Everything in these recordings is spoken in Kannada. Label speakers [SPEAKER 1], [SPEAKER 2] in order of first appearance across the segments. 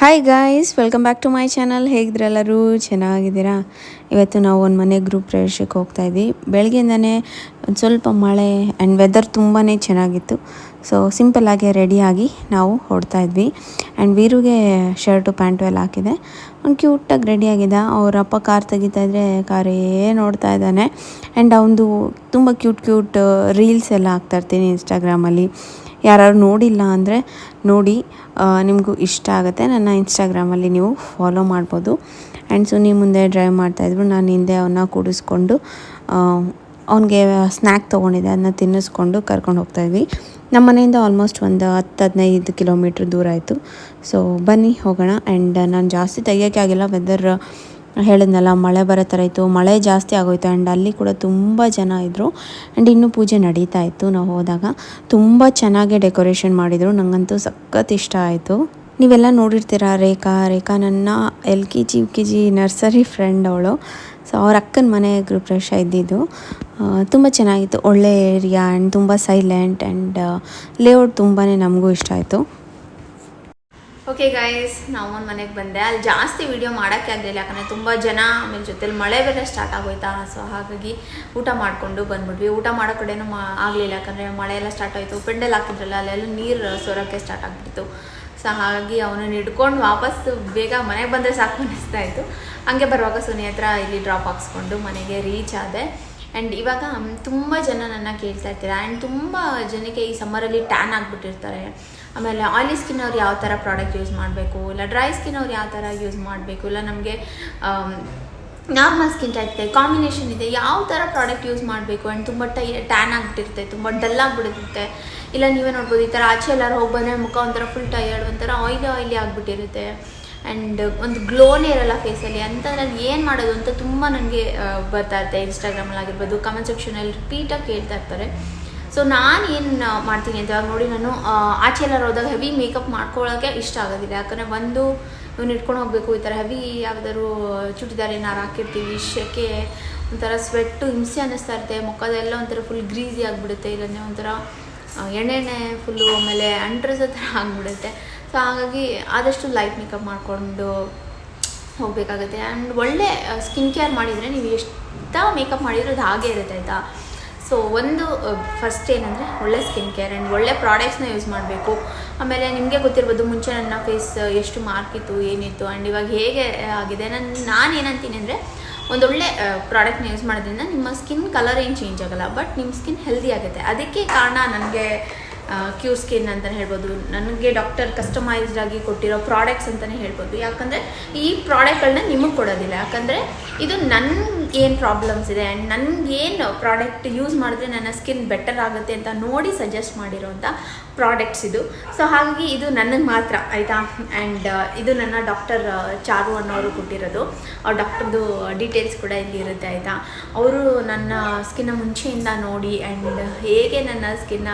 [SPEAKER 1] Hi guys welcome back to my channel ಹೇಗಿದ್ರೆಲ್ಲರೂ ಚೆನ್ನಾಗಿದ್ದೀರಾ? ಇವತ್ತು ನಾವು ಒಂದು ಮನೆ ಗ್ರೂಪ್ ಪ್ರವೇಶಕ್ಕೆ ಹೋಗ್ತಾ ಇದ್ವಿ. ಬೆಳಗ್ಗೆಯಿಂದನೇ ಒಂದು ಸ್ವಲ್ಪ ಮಳೆ ಆ್ಯಂಡ್ ವೆದರ್ ತುಂಬಾ ಚೆನ್ನಾಗಿತ್ತು. ಸೊ ಸಿಂಪಲ್ಲಾಗಿ ರೆಡಿಯಾಗಿ ನಾವು ಹೊಡ್ತಾ ಇದ್ವಿ. ಆ್ಯಂಡ್ ವೀರುಗೆ ಶರ್ಟು ಪ್ಯಾಂಟು ಎಲ್ಲ ಹಾಕಿದೆ. ಅವ್ನು ಕ್ಯೂಟಾಗಿ ರೆಡಿಯಾಗಿದ್ದ ಅವ್ರ ಅಪ್ಪ ಕಾರ್ ತೆಗಿತಾ ಇದ್ರೆ ಕಾರೇ ನೋಡ್ತಾ ಇದ್ದಾನೆ. ಆ್ಯಂಡ್ ಅವನದು ತುಂಬ ಕ್ಯೂಟ್ ಕ್ಯೂಟ್ ರೀಲ್ಸ್ ಎಲ್ಲ ಹಾಕ್ತಾಯಿರ್ತೀನಿ ಇನ್ಸ್ಟಾಗ್ರಾಮಲ್ಲಿ ಯಾರು ನೋಡಿಲ್ಲ ಅಂದರೆ ನೋಡಿ ನಿಮಗೂ ಇಷ್ಟ ಆಗುತ್ತೆ. ನನ್ನ ಇನ್ಸ್ಟಾಗ್ರಾಮಲ್ಲಿ ನೀವು ಫಾಲೋ ಮಾಡ್ಬೋದು. ಆ್ಯಂಡ್ ಸುನಿ ಮುಂದೆ ಡ್ರೈವ್ ಮಾಡ್ತಾಯಿದ್ರು ನಾನು ಹಿಂದೆ ಅವನ್ನ ಕೂಡಿಸ್ಕೊಂಡು ಅವನಿಗೆ ಸ್ನ್ಯಾಕ್ ತೊಗೊಂಡಿದ್ದೆ. ಅದನ್ನ ತಿನ್ನಿಸ್ಕೊಂಡು ಕರ್ಕೊಂಡು ಹೋಗ್ತಾಯಿದ್ವಿ ನಮ್ಮ ಮನೆಯಿಂದ ಆಲ್ಮೋಸ್ಟ್ ಒಂದು ಹತ್ತು ಹದಿನೈದು ಕಿಲೋಮೀಟ್ರ್ ದೂರ ಆಯಿತು. ಸೊ ಬನ್ನಿ ಹೋಗೋಣ. ಆ್ಯಂಡ್ ನಾನು ಜಾಸ್ತಿ ತೆಗಿಯೋಕ್ಕೆ ಆಗಿಲ್ಲ. ವೆದರ್ ಹೇಳಿದ್ನಲ್ಲ, ಮಳೆ ಬರೋ ಥರ ಇತ್ತು, ಮಳೆ ಜಾಸ್ತಿ ಆಗೋಯ್ತು ಆ್ಯಂಡ್ ಅಲ್ಲಿ ಕೂಡ ತುಂಬ ಜನ ಇದ್ದರು ಆ್ಯಂಡ್ ಇನ್ನೂ ಪೂಜೆ ನಡೀತಾ ಇತ್ತು, ನಾವು ಹೋದಾಗ. ತುಂಬ ಚೆನ್ನಾಗಿ ಡೆಕೋರೇಷನ್ ಮಾಡಿದರು ನನಗಂತೂ ಸಖತ್ ಇಷ್ಟ ಆಯಿತು. ನೀವೆಲ್ಲ ನೋಡಿರ್ತೀರ, ರೇಖಾ ರೇಖಾ ನನ್ನ L K G, U K G nursery friend ಅವಳು. ಸೊ ಅವ್ರ ಅಕ್ಕನ ಮನೆ ಗೃಹಪ್ರವೇಶ ಇದ್ದಿದ್ದು. ತುಂಬ ಚೆನ್ನಾಗಿತ್ತು, ಒಳ್ಳೆ ಏರಿಯಾ ಆ್ಯಂಡ್ ತುಂಬ ಸೈಲೆಂಟ್ ಆ್ಯಂಡ್ ಲೇಔಟ್ ತುಂಬಾ ನಮಗೂ ಇಷ್ಟ ಆಯಿತು.
[SPEAKER 2] ಓಕೆ ಗಾಯ್ಸ್ ನಾವು ಒಂದು ಮನೆಗೆ ಬಂದೆ. ಅಲ್ಲಿ ಜಾಸ್ತಿ ವಿಡಿಯೋ ಮಾಡೋಕ್ಕೆ ಆಗಲಿಲ್ಲ, ಯಾಕಂದರೆ ತುಂಬ ಜನ ಆಮೇಲೆ ಜೊತೆಲಿ ಮಳೆ ಬೇರೆ ಸ್ಟಾರ್ಟ್ ಆಗೋಯ್ತಾ? ಸೊ ಹಾಗಾಗಿ ಊಟ ಮಾಡಿಕೊಂಡು ಬಂದ್ಬಿಟ್ವಿ. ಊಟ ಮಾಡೋ ಕಡೆನೂ ಮಾ ಆಗಲಿಲ್ಲ, ಯಾಕಂದರೆ ಮಳೆ ಎಲ್ಲ ಸ್ಟಾರ್ಟ್ ಆಯಿತು. ಪೆಂಡಲ್ ಹಾಕಿದ್ರಲ್ಲ, ಅಲ್ಲೆಲ್ಲ ನೀರು ಸೋರೋಕ್ಕೆ ಸ್ಟಾರ್ಟ್ ಆಗಿಬಿಡ್ತು. ಸೊ ಹಾಗಾಗಿ ಅವನನ್ನು ಹಿಡ್ಕೊಂಡು ವಾಪಸ್ ಬೇಗ ಮನೆಗೆ ಬಂದರೆ ಸಾಕು ಅನ್ನಿಸ್ತಾ ಇತ್ತು. ಹಂಗೆ ಬರುವಾಗ ಸುನಿ ಹತ್ರ ಇಲ್ಲಿ ಡ್ರಾಪ್ ಹಾಕ್ಸ್ಕೊಂಡು ಮನೆಗೆ ರೀಚ್ ಆದೆ. ಆ್ಯಂಡ್ ಇವಾಗ ತುಂಬ ಜನ ನನ್ನ ಕೇಳ್ತಾ ಇರ್ತಾರೆ. ಆ್ಯಂಡ್ ತುಂಬ ಜನಕ್ಕೆ ಈ ಸಮ್ಮರಲ್ಲಿ ಟ್ಯಾನ್ ಆಗಿಬಿಟ್ಟಿರ್ತಾರೆ. ಆಮೇಲೆ ಆಯಿಲಿ ಸ್ಕಿನ್ ಅವ್ರು ಯಾವ ಥರ ಪ್ರಾಡಕ್ಟ್ ಯೂಸ್ ಮಾಡಬೇಕು? ಇಲ್ಲ ಡ್ರೈ ಸ್ಕಿನ್ ಅವ್ರು ಯಾವ ಥರ ಯೂಸ್ ಮಾಡಬೇಕು? ಇಲ್ಲ ನಮಗೆ ನಾರ್ಮಲ್ ಸ್ಕಿನ್ ಟೈಪ್ ಇದೆ ಕಾಂಬಿನೇಷನ್ ಇದೆ, ಯಾವ ಥರ ಪ್ರಾಡಕ್ಟ್ ಯೂಸ್ ಮಾಡಬೇಕು? ಆ್ಯಂಡ್ ತುಂಬ ಟೈ ಟ್ಯಾನ್ ಆಗಿಬಿಟ್ಟಿರುತ್ತೆ, ತುಂಬ ಡಲ್ ಆಗಿಬಿಡುತ್ತೆ. ಇಲ್ಲ ನೀವೇ ನೋಡ್ಬೋದು, ಈ ಥರ ಆಚೆ ಎಲ್ಲರೂ ಹೋಗಿ ಮುಖ ಒಂಥರ ಫುಲ್ ಟಯರ್ಡ್ ಒಂಥರ ಆಯಿಲಿ ಆಯಿಲಿ ಆಗಿಬಿಟ್ಟಿರುತ್ತೆ. ಆ್ಯಂಡ್ ಒಂದು ಗ್ಲೋನೇ ಇರಲ್ಲ ಫೇಸಲ್ಲಿ ಅಂಥದ್ರಲ್ಲಿ ಏನು ಮಾಡೋದು ಅಂತ ತುಂಬ ನನಗೆ ಬರ್ತಾ ಇರುತ್ತೆ ಇನ್ಸ್ಟಾಗ್ರಾಮಲ್ಲಿ ಆಗಿರ್ಬೋದು ಕಮೆಂಟ್ ಸೆಕ್ಷನಲ್ಲಿ ರಿಪೀಟಾಗಿ ಕೇಳ್ತಾ ಇರ್ತಾರೆ. ಸೊ ನಾನು ಏನು ಮಾಡ್ತೀನಿ ಅಂತ ನೋಡಿ ನಾನು ಆಚೆ ಎಲ್ಲರೂ ಹೋದಾಗ ಹೆವಿ ಮೇಕಪ್ ಮಾಡ್ಕೊಳ್ಳೋಕ್ಕೆ ಇಷ್ಟ ಆಗೋದಿಲ್ಲ. ಯಾಕಂದರೆ ಒಂದು, ಇವ್ನು ಇಟ್ಕೊಂಡು ಹೋಗಬೇಕು, ಈ ಥರ ಹೆವಿ ಯಾವ್ದಾದ್ರು ಚುಟಿದಾರ ಏನಾರು ಹಾಕಿರ್ತೀವಿ, ಶೆಕೆ, ಒಂಥರ ಸ್ವೆಟ್ಟು ಹಿಂಸೆ ಅನ್ನಿಸ್ತಾ ಇರುತ್ತೆ. ಮುಖದೆಲ್ಲ ಒಂಥರ ಫುಲ್ ಗ್ರೀಸಿ ಆಗಿಬಿಡುತ್ತೆ. ಇಲ್ಲಂದರೆ ಒಂಥರ ಎಣ್ಣೆಣ್ಣೆ ಎಣ್ಣೆ ಫುಲ್ಲು ಆಮೇಲೆ ಅಂಟ್ರಸ್ ಥರ ಆಗಿಬಿಡುತ್ತೆ. ಸೊ ಹಾಗಾಗಿ ಆದಷ್ಟು ಲೈಟ್ ಮೇಕಪ್ ಮಾಡಿಕೊಂಡು ಹೋಗಬೇಕಾಗುತ್ತೆ. ಆ್ಯಂಡ್ ಒಳ್ಳೆ ಸ್ಕಿನ್ ಕೇರ್ ಮಾಡಿದರೆ ನೀವು ಎಷ್ಟು ಮೇಕಪ್ ಮಾಡಿದರೂ ಅದು ಹಾಗೆ ಇರುತ್ತೆ ಆಯಿತಾ? ಸೊ ಒಂದು ಫಸ್ಟ್ ಏನಂದರೆ ಒಳ್ಳೆ ಸ್ಕಿನ್ ಕೇರ್ ಆ್ಯಂಡ್ ಒಳ್ಳೆ ಪ್ರಾಡಕ್ಟ್ಸ್ನ ಯೂಸ್ ಮಾಡಬೇಕು. ಆಮೇಲೆ ನಿಮಗೆ ಗೊತ್ತಿರ್ಬೋದು ಮುಂಚೆ ನನ್ನ ಫೇಸ್ ಎಷ್ಟು ಮಾರ್ಕ್ ಇತ್ತು, ಏನಿತ್ತು ಆ್ಯಂಡ್ ಇವಾಗ ಹೇಗೆ ಆಗಿದೆ. ನಾನು ನಾನು ಏನಂತೀನಿ ಅಂದರೆ ಒಂದೊಳ್ಳೆ ಪ್ರಾಡಕ್ಟ್ನ ಯೂಸ್ ಮಾಡೋದ್ರಿಂದ ನಿಮ್ಮ ಸ್ಕಿನ್ ಕಲರ್ ಏನು ಚೇಂಜ್ ಆಗೋಲ್ಲ ಬಟ್ ನಿಮ್ಮ ಸ್ಕಿನ್ ಹೆಲ್ದಿ ಆಗುತ್ತೆ. ಅದಕ್ಕೆ ಕಾರಣ ನನಗೆ ಕ್ಯೂ ಸ್ಕಿನ್ ಅಂತಲೇ ಹೇಳ್ಬೋದು. ನನಗೆ ಡಾಕ್ಟರ್ ಕಸ್ಟಮೈಸ್ಡ್ ಆಗಿ ಕೊಟ್ಟಿರೋ ಪ್ರಾಡಕ್ಟ್ಸ್ ಅಂತಲೇ ಹೇಳ್ಬೋದು. ಯಾಕಂದರೆ ಈ ಪ್ರಾಡಕ್ಟ್ಗಳನ್ನ ನಿಮಗೆ ಕೊಡೋದಿಲ್ಲ. ಯಾಕಂದರೆ ಇದು ನನ್ನ ಏನು ಪ್ರಾಬ್ಲಮ್ಸ್ ಇದೆ? ಆ್ಯಂಡ್ ನನಗೇನು ಪ್ರಾಡಕ್ಟ್ ಯೂಸ್ ಮಾಡಿದ್ರೆ ನನ್ನ ಸ್ಕಿನ್ ಬೆಟರ್ ಆಗುತ್ತೆ ಅಂತ ನೋಡಿ ಸಜೆಸ್ಟ್ ಮಾಡಿರೋಂಥ ಪ್ರಾಡಕ್ಟ್ಸ್ ಇದು. ಸೊ ಹಾಗಾಗಿ ಇದು ನನಗೆ ಮಾತ್ರ, ಆಯಿತಾ? ಆ್ಯಂಡ್ ಇದು ನನ್ನ ಡಾಕ್ಟರ್ ಚಾರು ಅನ್ನೋರು ಕೊಟ್ಟಿರೋದು. ಅವ್ರ ಡಾಕ್ಟರ್ದು ಡೀಟೇಲ್ಸ್ ಕೂಡ ಇಲ್ಲಿ ಇರುತ್ತೆ, ಆಯಿತಾ? ಅವರು ನನ್ನ ಸ್ಕಿನ್ನ ಮುಂಚೆಯಿಂದ ನೋಡಿ ಆ್ಯಂಡ್ ಹೇಗೆ ನನ್ನ ಸ್ಕಿನ್ನ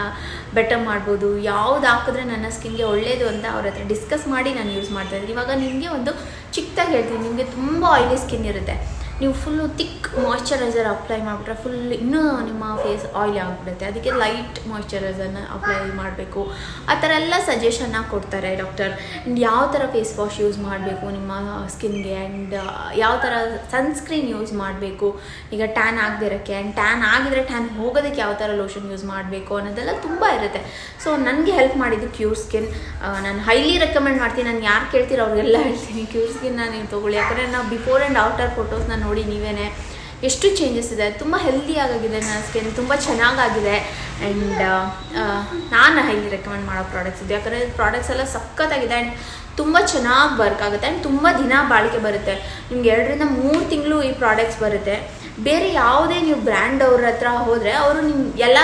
[SPEAKER 2] ಬೆಟರ್ ಮಾಡ್ಬೋದು, ಯಾವ್ದು ಹಾಕಿದ್ರೆ ನನ್ನ ಸ್ಕಿನ್ಗೆ ಒಳ್ಳೆಯದು ಅಂತ ಅವ್ರ ಹತ್ರ ಡಿಸ್ಕಸ್ ಮಾಡಿ ನಾನು ಯೂಸ್ ಮಾಡ್ತಾಯಿದ್ದೀನಿ ಇವಾಗ ನಿಮಗೆ ಒಂದು ಚಿಕ್ಕದಾಗಿ ಹೇಳ್ತೀನಿ. ನಿಮಗೆ ತುಂಬ ಆಯಿಲಿ ಸ್ಕಿನ್ ಇರುತ್ತೆ. ನೀವು ಫುಲ್ಲು ತಿಕ್ ಮಾಯ್ಶ್ಚರೈಸರ್ ಅಪ್ಲೈ ಮಾಡಿಬಿಟ್ರೆ ಫುಲ್ ಇನ್ನೂ ನಿಮ್ಮ ಫೇಸ್ ಆಯಿಲ್ ಆಗಿಬಿಡುತ್ತೆ. ಅದಕ್ಕೆ ಲೈಟ್ ಮಾಯ್ಶ್ಚರೈಸರ್ನ ಅಪ್ಲೈ ಮಾಡಬೇಕು. ಆ ಥರ ಎಲ್ಲ ಸಜೆಷನ್ನ ಕೊಡ್ತಾರೆ ಡಾಕ್ಟರ್ ಆ್ಯಂಡ್ ಯಾವ ಥರ ಫೇಸ್ ವಾಶ್ ಯೂಸ್ ಮಾಡಬೇಕು ನಿಮ್ಮ ಸ್ಕಿನ್ಗೆ ಆ್ಯಂಡ್ ಯಾವ ಥರ ಸನ್ಸ್ಕ್ರೀನ್ ಯೂಸ್ ಮಾಡಬೇಕು. ಈಗ ಟ್ಯಾನ್ ಆಗದೆ ಇರೋಕ್ಕೆ ಆ್ಯಂಡ್ ಟ್ಯಾನ್ ಆಗಿದ್ರೆ ಟ್ಯಾನ್ ಹೋಗೋದಕ್ಕೆ ಯಾವ ಥರ ಲೋಷನ್ ಯೂಸ್ ಮಾಡಬೇಕು ಅನ್ನೋದೆಲ್ಲ ತುಂಬ ಇರುತ್ತೆ. ಸೊ ನನಗೆ ಹೆಲ್ಪ್ ಮಾಡಿದ್ದು ಕ್ಯೂರ್ ಸ್ಕಿನ್ ನಾನು ಹೈಲಿ ರೆಕಮೆಂಡ್ ಮಾಡ್ತೀನಿ. ನಾನು ಯಾರು ಕೇಳ್ತೀರೋ ಅವ್ರಿಗೆಲ್ಲ ಹೇಳ್ತೀನಿ. ಕ್ಯೂರ್ ಸ್ಕಿನ್ನ ನೀವು ತೊಗೊಳ್ಳಿ. ಯಾಕಂದರೆ ನಾವು ಬಿಫೋರ್ ಆ್ಯಂಡ್ ಆಫ್ಟರ್ ಫೋಟೋಸ್ನ ನೋಡಿ ನೀವೇ ಎಷ್ಟು ಚೇಂಜಸ್ ಇದೆ. ತುಂಬ ಹೆಲ್ದಿ ಆಗಿದೆ ನನ್ನ ಸ್ಕಿನ್ ತುಂಬ ಚೆನ್ನಾಗಾಗಿದೆ. ಆ್ಯಂಡ್ ನಾನು ಹೈಲಿ ರೆಕಮೆಂಡ್ ಮಾಡೋ ಪ್ರಾಡಕ್ಟ್ಸ್ ಇದು. ಯಾಕಂದರೆ ಪ್ರಾಡಕ್ಟ್ಸ್ ಎಲ್ಲ ಸಖತ್ತಾಗಿದೆ ಆ್ಯಂಡ್ ತುಂಬ ಚೆನ್ನಾಗಿ ವರ್ಕ್ ಆಗುತ್ತೆ. ಆ್ಯಂಡ್ ತುಂಬ ದಿನ ಬಾಳಿಕೆ ಬರುತ್ತೆ. ನಿಮ್ಗೆ ಎರಡರಿಂದ ಮೂರು ತಿಂಗಳು ಈ ಪ್ರಾಡಕ್ಟ್ಸ್ ಬರುತ್ತೆ. ಬೇರೆ ಯಾವುದೇ ನೀವು ಬ್ರ್ಯಾಂಡ್ ಅವ್ರ ಹತ್ರ ಹೋದರೆ ಅವರು ನಿಮ್ಮ ಎಲ್ಲ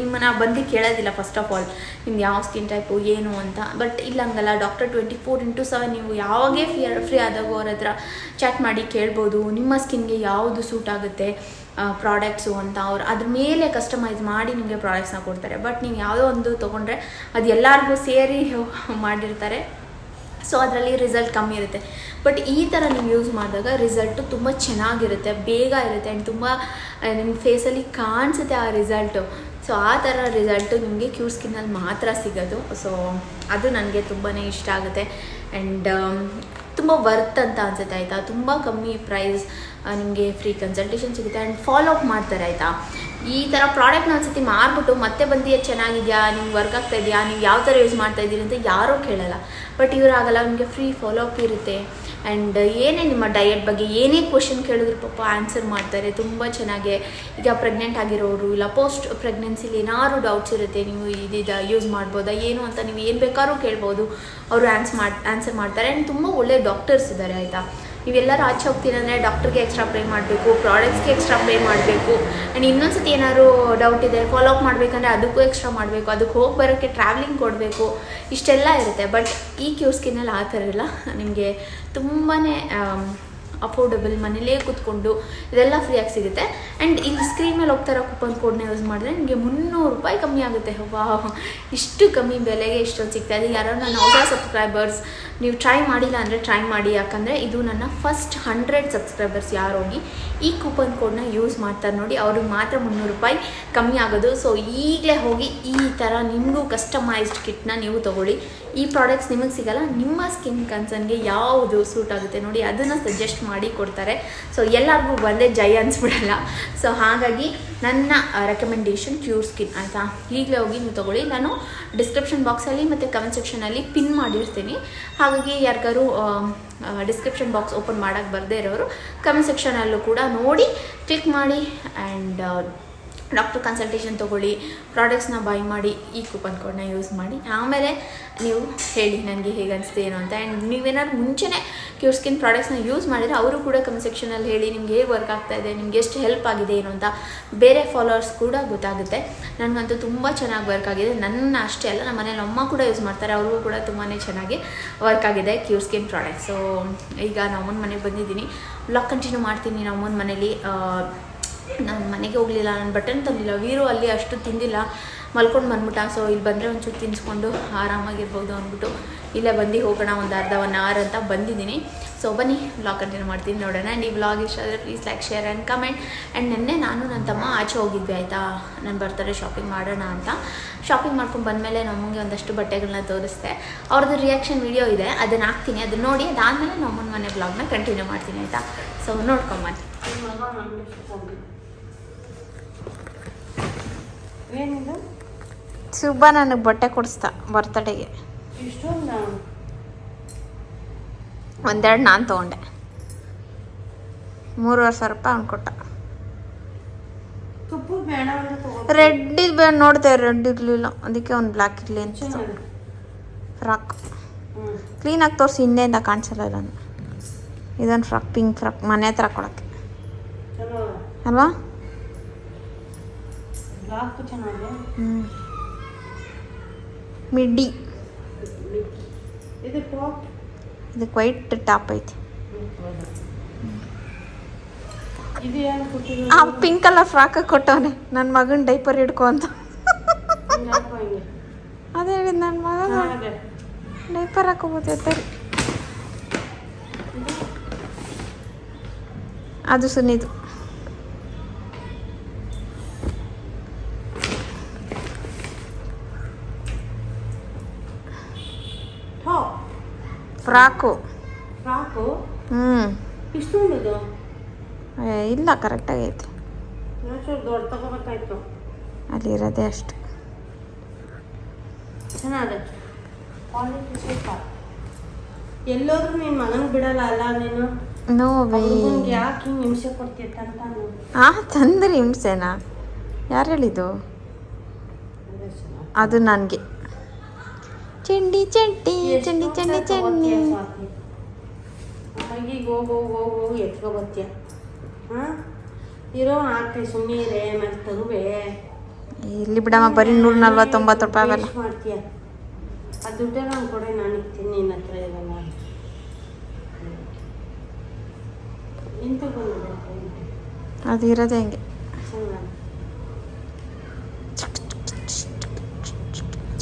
[SPEAKER 2] ನಿಮ್ಮನ್ನು ಬಂದು ಕೇಳೋದಿಲ್ಲ ಫಸ್ಟ್ ಆಫ್ ಆಲ್ ನಿಮ್ಗೆ ಯಾವ ಸ್ಕಿನ್ ಟೈಪು ಏನು ಅಂತ. ಬಟ್ ಇಲ್ಲ ಹಂಗಲ್ಲ doctor twenty four into seven ನೀವು ಯಾವಾಗೇ ಫ್ರೀ ಫ್ರೀ ಆದಾಗ ಅವ್ರ ಹತ್ರ ಚಾಟ್ ಮಾಡಿ ಕೇಳ್ಬೋದು. ನಿಮ್ಮ ಸ್ಕಿನ್ಗೆ ಯಾವುದು ಸೂಟ್ ಆಗುತ್ತೆ ಪ್ರಾಡಕ್ಟ್ಸು ಅಂತ ಅವ್ರು ಅದ್ರ ಮೇಲೆ ಕಸ್ಟಮೈಸ್ ಮಾಡಿ ನಿಮಗೆ ಪ್ರಾಡಕ್ಟ್ಸ್ನ ಕೊಡ್ತಾರೆ. ಬಟ್ ನೀವು ಯಾವುದೋ ಒಂದು ತೊಗೊಂಡ್ರೆ ಅದು ಎಲ್ಲರಿಗೂ ಸೇರಿ ಮಾಡಿರ್ತಾರೆ. ಸೊ ಅದರಲ್ಲಿ ರಿಸಲ್ಟ್ ಕಮ್ಮಿ ಇರುತ್ತೆ. ಬಟ್ ಈ ಥರ ನೀವು ಯೂಸ್ ಮಾಡಿದಾಗ ರಿಸಲ್ಟು ತುಂಬ ಚೆನ್ನಾಗಿರುತ್ತೆ, ಬೇಗ ಇರುತ್ತೆ ಆ್ಯಂಡ್ ತುಂಬ ನಿಮ್ಮ ಫೇಸಲ್ಲಿ ಕಾಣಿಸುತ್ತೆ ಆ ರಿಸಲ್ಟು ಸೊ ಆ ಥರ ರಿಸಲ್ಟು ನಿಮಗೆ ಕ್ಯೂರ್ ಸ್ಕಿನ್ನಲ್ಲಿ ಮಾತ್ರ ಸಿಗೋದು. ಸೊ ಅದು ನನಗೆ ತುಂಬಾ ಇಷ್ಟ ಆಗುತ್ತೆ. ಆ್ಯಂಡ್ ತುಂಬ ವರ್ತ್ ಅಂತ ಅನಿಸುತ್ತೆ ಆಯಿತಾ? ತುಂಬ ಕಮ್ಮಿ ಪ್ರೈಸ್ ನಿಮಗೆ ಫ್ರೀ ಕನ್ಸಲ್ಟೇಷನ್ ಸಿಗುತ್ತೆ. ಆ್ಯಂಡ್ ಫಾಲೋ ಅಪ್ ಮಾಡ್ತಾರೆ ಆಯಿತಾ? ಈ ಥರ ಪ್ರಾಡಕ್ಟ್ನ ಒಂದ್ಸತಿ ಮಾರ್ಬಿಟ್ಟು ಮತ್ತೆ ಬಂದು ಇದು ಚೆನ್ನಾಗಿದೆಯಾ, ನಿಮ್ಗೆ ವರ್ಕ್ ಆಗ್ತಾ ಇದೆಯಾ, ನೀವು ಯಾವ ಥರ ಯೂಸ್ ಮಾಡ್ತಾ ಇದ್ದೀರಿ ಅಂತ ಯಾರೂ ಕೇಳಲ್ಲ. ಬಟ್ ಇವರಾಗಲ್ಲ ನಿಮಗೆ ಫ್ರೀ ಫಾಲೋ ಅಪ್ ಇರುತ್ತೆ. ಆ್ಯಂಡ್ ಏನೇ ನಿಮ್ಮ ಡಯಟ್ ಬಗ್ಗೆ ಏನೇ ಕ್ವಶನ್ ಕೇಳಿದ್ರು ಪಾಪ ಆನ್ಸರ್ ಮಾಡ್ತಾರೆ. ತುಂಬ ಚೆನ್ನಾಗೆ ಈಗ ಪ್ರೆಗ್ನೆಂಟ್ ಆಗಿರೋರು ಇಲ್ಲ ಪೋಸ್ಟ್ ಪ್ರೆಗ್ನೆನ್ಸಿಲಿ ಏನಾದ್ರು ಡೌಟ್ಸ್ ಇರುತ್ತೆ, ನೀವು ಇದಿದ ಯೂಸ್ ಮಾಡ್ಬೋದಾ, ಏನು ಅಂತ ನೀವು ಏನು ಬೇಕಾದ್ರೂ ಕೇಳ್ಬೋದು. ಅವರು ಆನ್ಸ್ ಮಾಡಿ ಆನ್ಸರ್ ಮಾಡ್ತಾರೆ. ಆ್ಯಂಡ್ ತುಂಬ ಒಳ್ಳೆ ಡಾಕ್ಟರ್ಸ್ ಇದ್ದಾರೆ ಆಯಿತಾ? ನೀವೆಲ್ಲರೂ ಆಚೆ ಹೋಗ್ತೀರಂದರೆ ಡಾಕ್ಟ್ರಿಗೆ ಎಕ್ಸ್ಟ್ರಾ ಪೇ ಮಾಡಬೇಕು ಪ್ರಾಡಕ್ಟ್ಸ್ಗೆ ಎಕ್ಸ್ಟ್ರಾ ಪೇ ಮಾಡಬೇಕು. ಆ್ಯಂಡ್ ಇನ್ನೊಂದು ಸತಿ ಏನಾದ್ರು ಡೌಟ್ ಇದೆ ಫಾಲೋ ಅಪ್ ಮಾಡಬೇಕಂದ್ರೆ ಅದಕ್ಕೂ ಎಕ್ಸ್ಟ್ರಾ ಮಾಡಬೇಕು. ಅದಕ್ಕೆ ಹೋಗಿ ಬರೋಕ್ಕೆ ಟ್ರಾವೆಲಿಂಗ್ ಕೊಡಬೇಕು. ಇಷ್ಟೆಲ್ಲ ಇರುತ್ತೆ. ಬಟ್ ಈ ಕ್ಯೂ ಸ್ಕಿನ್ನಲ್ಲಿ ಆ ಥರ ಇಲ್ಲ. ನಿಮಗೆ ತುಂಬಾ ಅಫೋರ್ಡಬಲ್ ಮನೇಲೇ ಕೂತ್ಕೊಂಡು ಇದೆಲ್ಲ ಫ್ರೀಯಾಗಿ ಸಿಗುತ್ತೆ. ಆ್ಯಂಡ್ ಇಲ್ಲಿ ಸ್ಕ್ರೀನ್ ಮೇಲೆ ಹೋಗ್ತಾರ ಕೂಪನ್ ಕೋಡ್ನ ಯೂಸ್ ಮಾಡಿದ್ರೆ ನಿಮಗೆ ಮುನ್ನೂರು ರೂಪಾಯಿ ಕಮ್ಮಿ ಆಗುತ್ತೆ. ವಾ ಇಷ್ಟು ಕಮ್ಮಿ ಬೆಲೆಗೆ ಇಷ್ಟೊಂದು ಸಿಗ್ತಾ ಇದೆ. ಯಾರೋ ನನ್ನ ಹೊಸ ಸಬ್ಸ್ಕ್ರೈಬರ್ಸ್ ನೀವು ಟ್ರೈ ಮಾಡಿಲ್ಲ ಅಂದರೆ ಟ್ರೈ ಮಾಡಿ, ಯಾಕಂದರೆ ಇದು ನನ್ನ ಫಸ್ಟ್ ಹಂಡ್ರೆಡ್ ಸಬ್ಸ್ಕ್ರೈಬರ್ಸ್ ಯಾರು ಹೋಗಿ ಈ ಕೂಪನ್ ಕೋಡ್ನ ಯೂಸ್ ಮಾಡ್ತಾರೆ ನೋಡಿ, ಅವ್ರಿಗೆ ಮಾತ್ರ ಮುನ್ನೂರು ರೂಪಾಯಿ ಕಮ್ಮಿ ಆಗೋದು. ಸೊ ಈಗಲೇ ಹೋಗಿ ಈ ಥರ ನಿಮಗೂ ಕಸ್ಟಮೈಸ್ಡ್ ಕಿಟ್ನ ನೀವು ತೊಗೊಳ್ಳಿ. ಈ ಪ್ರಾಡಕ್ಟ್ಸ್ ನಿಮಗೆ ಸಿಗಲ್ಲ, ನಿಮ್ಮ ಸ್ಕಿನ್ ಕನ್ಸರ್ನ್ಗೆ ಯಾವುದು ಸೂಟ್ ಆಗುತ್ತೆ ನೋಡಿ, ಅದನ್ನು ಸಜೆಸ್ಟ್ ಮಾಡಿ ಕೊಡ್ತಾರೆ. ಸೊ ಎಲ್ಲರಿಗೂ ಬಂದೇ ಜೈ ಅನ್ಸ್ಬಿಡಲ್ಲ. ಸೊ ಹಾಗಾಗಿ ನನ್ನ ರೆಕಮೆಂಡೇಷನ್ ಕ್ಯೂರ್ ಸ್ಕಿನ್ ಆಯಿತಾ? ಈಗಲೇ ಹೋಗಿ ನೀವು ತೊಗೊಳ್ಳಿ. ನಾನು ಡಿಸ್ಕ್ರಿಪ್ಷನ್ ಬಾಕ್ಸಲ್ಲಿ ಮತ್ತು ಕಮೆಂಟ್ ಸೆಕ್ಷನಲ್ಲಿ ಪಿನ್ ಮಾಡಿರ್ತೀನಿ. ಹಾಗಾಗಿ ಯಾರಿಗಾರು ಡಿಸ್ಕ್ರಿಪ್ಷನ್ ಬಾಕ್ಸ್ ಓಪನ್ ಮಾಡೋಕ್ಕೆ ಬರದೇ ಇರೋರು ಕಮೆಂಟ್ ಸೆಕ್ಷನಲ್ಲೂ ಕೂಡ ನೋಡಿ ಕ್ಲಿಕ್ ಮಾಡಿ ಆ್ಯಂಡ್ ಡಾಕ್ಟರ್ ಕನ್ಸಲ್ಟೇಷನ್ ತೊಗೊಳ್ಳಿ ಪ್ರಾಡಕ್ಟ್ಸ್ನ ಬೈ ಮಾಡಿ, ಈ ಕೂಪನ್ ಕೋಡ್ನ ಯೂಸ್ ಮಾಡಿ. ಆಮೇಲೆ ನೀವು ಹೇಳಿ ನನಗೆ ಹೇಗೆ ಅನಿಸುತ್ತೆ ಏನು ಅಂತ. ಆ್ಯಂಡ್ ನೀವೇನಾದ್ರು ಮುಂಚೆನೇ ಕ್ಯೂರ್ ಸ್ಕಿನ್ ಪ್ರಾಡಕ್ಟ್ಸ್ನ ಯೂಸ್ ಮಾಡಿದರೆ ಅವರು ಕೂಡ ಕಮೆಂಟ್ ಸೆಕ್ಷನಲ್ಲಿ ಹೇಳಿ ನಿಮ್ಗೆ ಹೇಗೆ ವರ್ಕ್ ಆಗ್ತಾ ಇದೆ, ನಿಮ್ಗೆ ಎಷ್ಟು ಹೆಲ್ಪ್ ಆಗಿದೆ ಏನು ಅಂತ ಬೇರೆ ಫಾಲೋವರ್ಸ್ ಕೂಡ ಗೊತ್ತಾಗುತ್ತೆ. ನನಗಂತೂ ತುಂಬ ಚೆನ್ನಾಗಿ ವರ್ಕ್ ಆಗಿದೆ. ನನ್ನ ಅಷ್ಟೇ ಅಲ್ಲ ನಮ್ಮ ಮನೇಲಿ ಅಮ್ಮ ಕೂಡ ಯೂಸ್ ಮಾಡ್ತಾರೆ. ಅವ್ರಿಗೂ ಕೂಡ ತುಂಬಾ ಚೆನ್ನಾಗಿ ವರ್ಕ್ ಆಗಿದೆ ಕ್ಯೂರ್ ಸ್ಕಿನ್ ಪ್ರಾಡಕ್ಟ್ ಸೊ ಈಗ ನಮ್ಮ ಮನೆಗೆ ಬಂದಿದ್ದೀನಿ. ಬ್ಲಾಗ್ ಕಂಟಿನ್ಯೂ ಮಾಡ್ತೀನಿ. ನಮ್ಮನ ಮನೇಲಿ ನಾನು ಮನೆಗೆ ಹೋಗಲಿಲ್ಲ, ನಾನು ಬಟನ್ ತಂದಿಲ್ಲ, ವೀರು ಅಲ್ಲಿ ಅಷ್ಟು ತಿಂದಿಲ್ಲ. ಮಲ್ಕೊಂಡು ಬಂದ್ಬಿಟ್ಟ ಸೊ ಇಲ್ಲಿ ಬಂದರೆ ಒಂಚೂರು ತಿನ್ಸ್ಕೊಂಡು ಆರಾಮಾಗಿರ್ಬೋದು ಅಂದ್ಬಿಟ್ಟು ಇಲ್ಲೇ ಬಂದು ಹೋಗೋಣ, ಒಂದು ಅರ್ಧ ಒನ್ ಅವರ್ ಅಂತ ಬಂದಿದ್ದೀನಿ. ಸೊ ಬನ್ನಿ ವ್ಲಾಗ್ ಕಂಟಿನ್ಯೂ ಮಾಡ್ತೀನಿ ನೋಡೋಣ. ಆ್ಯಂಡ್ ಈ ವ್ಲಾಗ್ ಇಷ್ಟ ಆದರೆ please like share and comment and ನಿನ್ನೆ ನಾನು ನನ್ನ ತಮ್ಮ ಆಚೆ ಹೋಗಿದ್ವಿ, ಆಯಿತಾ? ನಾನು ಬರ್ತಾರೆ ಶಾಪಿಂಗ್ ಮಾಡೋಣ ಅಂತ. ಶಾಪಿಂಗ್ ಮಾಡ್ಕೊಂಡು ಬಂದಮೇಲೆ ನಮಗೆ ಒಂದಷ್ಟು ಬಟ್ಟೆಗಳನ್ನ ತೋರಿಸ್ದೆ. ಅವ್ರದ್ದು ರಿಯಾಕ್ಷನ್ ವಿಡಿಯೋ ಇದೆ ಅದನ್ನು ಹಾಕ್ತೀನಿ. ಅದನ್ನ ನೋಡಿ, ಅದಾದಮೇಲೆ ನಮ್ಮನ ಮನೆ ಬ್ಲಾಗ್ನ ಕಂಟಿನ್ಯೂ ಮಾಡ್ತೀನಿ, ಆಯಿತಾ? ಸೊ ನೋಡ್ಕೊಂಬನ್ನಿ
[SPEAKER 3] ಏನಿದು?
[SPEAKER 2] ಸುಬ್ಬ ನನಗೆ ಬಟ್ಟೆ ಕೊಡಿಸ್ತಾ ಬರ್ತಡೆಗೆ.
[SPEAKER 3] ಇಷ್ಟೊಂದ?
[SPEAKER 2] ಒಂದೆರಡು ನಾನು ತೊಗೊಂಡೆ. ಮೂರುವರೆ ಸಾವಿರ ರೂಪಾಯಿ ಅವ್ನು ಕೊಟ್ಟ. ರೆಡ್ ಇದು ನೋಡ್ತೇವೆ ರೆಡ್ ಇರಲಿಲ್ಲ. ಅದಕ್ಕೆ ಒಂದು ಬ್ಲ್ಯಾಕ್ ಇರಲಿ ಅಂತ. ಫ್ರಾಕ್. ಕ್ಲೀನಾಗಿ ತೋರಿಸಿ ಹಿಂದೆಯಿಂದ ಕಾಣಿಸಲ್ಲ ಇದನ್ನು. ಇದೊಂದು ಫ್ರಾಕ್ ಪಿಂಕ್ ಫ್ರಾಕ್ ಮನೆ ಹತ್ರ ಕೊಡೋಕ್ಕೆ ಅಲ್ವಾ?
[SPEAKER 3] ಬ್ಲಾಕು ಚೆನ್ನಾಗಿದೆ
[SPEAKER 2] ಮಿಡ್ಡಿ.
[SPEAKER 3] ಇದು ಟಾಪ್.
[SPEAKER 2] ಇದಕ್ಕೆ ವೈಟ್ ಟಾಪ್ ಐತಿ.
[SPEAKER 3] ಇದು ಏನು ಕೊಟ್ಟಿದ್ರು
[SPEAKER 2] ಆ ಪಿಂಕ್ ಕಲರ್ ಫ್ರಾಕ್ ಕೊಟ್ಟವನೆ. ನನ್ನ ಮಗನ ಡೈಪರ್ ಹಿಡ್ಕೊ ಅಂತ. ಅದೇ ಹೇಳಿದ್ ನನ್ನ ಮಗ ಡೈಪರ್ ಹಾಕೋಬೋದು ಸರಿ ಅದು ಸುನಿದು
[SPEAKER 3] ಟಾಪ್
[SPEAKER 2] ಫ್ರಾಕು.
[SPEAKER 3] ಫ್ರಾಕು?
[SPEAKER 2] ಹ್ಞೂ ಇಷ್ಟು
[SPEAKER 3] ಇಷ್ಟೊಂದು
[SPEAKER 2] ಇಲ್ಲ ಕರೆಕ್ಟಾಗಿ ಐತೆ.
[SPEAKER 3] ನಾನು ದೊಡ್ಡ ತಗೋಬೇಕಾಯ್ತು.
[SPEAKER 2] ಅಲ್ಲಿರೋದೇ ಅಷ್ಟು.
[SPEAKER 3] ಚೆನ್ನಾಗಿದೆ. ಕ್ವಾಲಿಟಿ ಸೂಪರ್ ಎಲ್ಲೋದ್ರೂ ನಿನ್ನ ಮನಂಗೆ ಬಿಡಲ್ಲ ಅಲ್ಲ ನೀನು?
[SPEAKER 2] ನೋ ಬೈ
[SPEAKER 3] ಅವ್ನಿಗೆ ಯಾಕೆ ಹಿಂಗೆ ಹಿಂಸೆ ಕೊಡ್ತಿತ್ತ ಅಂತ ನಾನು
[SPEAKER 2] ಆ ತಂದ್ರಿ ಹಿಂಸೆನಾ? ಯಾರು ಹೇಳಿದ್ದು? ಅದು ನನಗೆ. ಚಂಡಿ ಚಂಡಿ ಚಂಡಿ ಚಂಡಿ ಚಂಡಿ.
[SPEAKER 3] ಈಗ ಹೋಗಿ ಹೋಗಿ ಹೋಗಿ ಹೋಗಿ ಎತ್ಕೋ ಬರ್ತೀಯ ಹಾಂ? ಇರೋ ಹಾಕ್ರಿ ಸುಮ್ಮನೆ ಮತ್ತೆ ತರುವೆ.
[SPEAKER 2] ಇಲ್ಲಿ ಬಿಡಮ್ಮ ಬರೀ ನೂರ ನಲ್ವತ್ತೊಂಬತ್ತು ರೂಪಾಯಿ ಆಗಲ್ಲ
[SPEAKER 3] ಮಾಡ್ತೀಯ? ಆ ದುಡ್ಡೆಲ್ಲ ನಾನು ಕೊಡೆ ನಾನು ಇಕ್ತೀನಿ ನಿನ್ನ ಹತ್ರ ಇರಲ್ಲ ಎಂತ
[SPEAKER 2] ಅದು ಇರೋದೇ ಹಂಗೆ.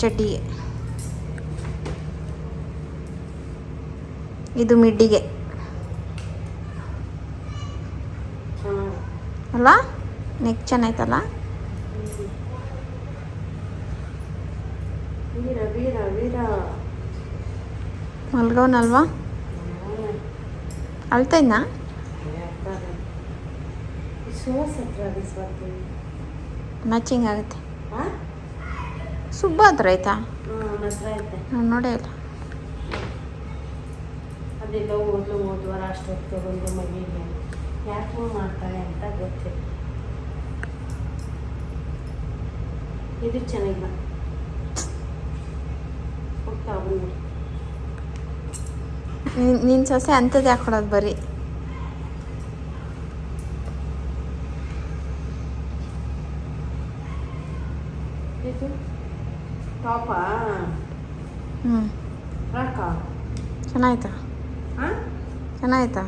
[SPEAKER 2] ಚಡ್ಡಿಗೆ. ಇದು ಮಿಡ್ಡಿಗೆ. ಅಲ್ಲ? ನೆಕ್ ಚೆನ್ನಾಯ್ತಲ್ಲ? ಮಲ್ಗವನಲ್ವಾ ಅಳ್ತಾ ಇದ್ನಾ? ಮ್ಯಾಚಿಂಗ್ ಆಗುತ್ತೆ. ಸುಬ್ಬ ಹತ್ರ ಆಯ್ತಾ? ನಾನು ನೋಡೇ ಇಲ್ಲ.
[SPEAKER 3] ಅದೆಲ್ಲ ಓದ್ಲು ವಾರ ಅಷ್ಟೊತ್ತು ಬಂದು ಮಗಿಗೆ ಯಾಕೆ ಮಾಡ್ತಾಳೆ ಅಂತ ಗೊತ್ತಿಲ್ಲ. ಇದು ಚೆನ್ನಾಗಿಲ್ಲ. ಹೋಗ್ತಾ ಬಂದು
[SPEAKER 2] ನಿನ್ನ ಸೊಸೆ ಅಂಥದ್ದು ಹಾಕೊಳೋದು ಬರೀ?
[SPEAKER 3] ಇದು ಟಾಪಾ?
[SPEAKER 2] ಹ್ಞೂ ಚೆನ್ನಾಯ್ತಾ
[SPEAKER 3] ಮಾಡಲ್ಲ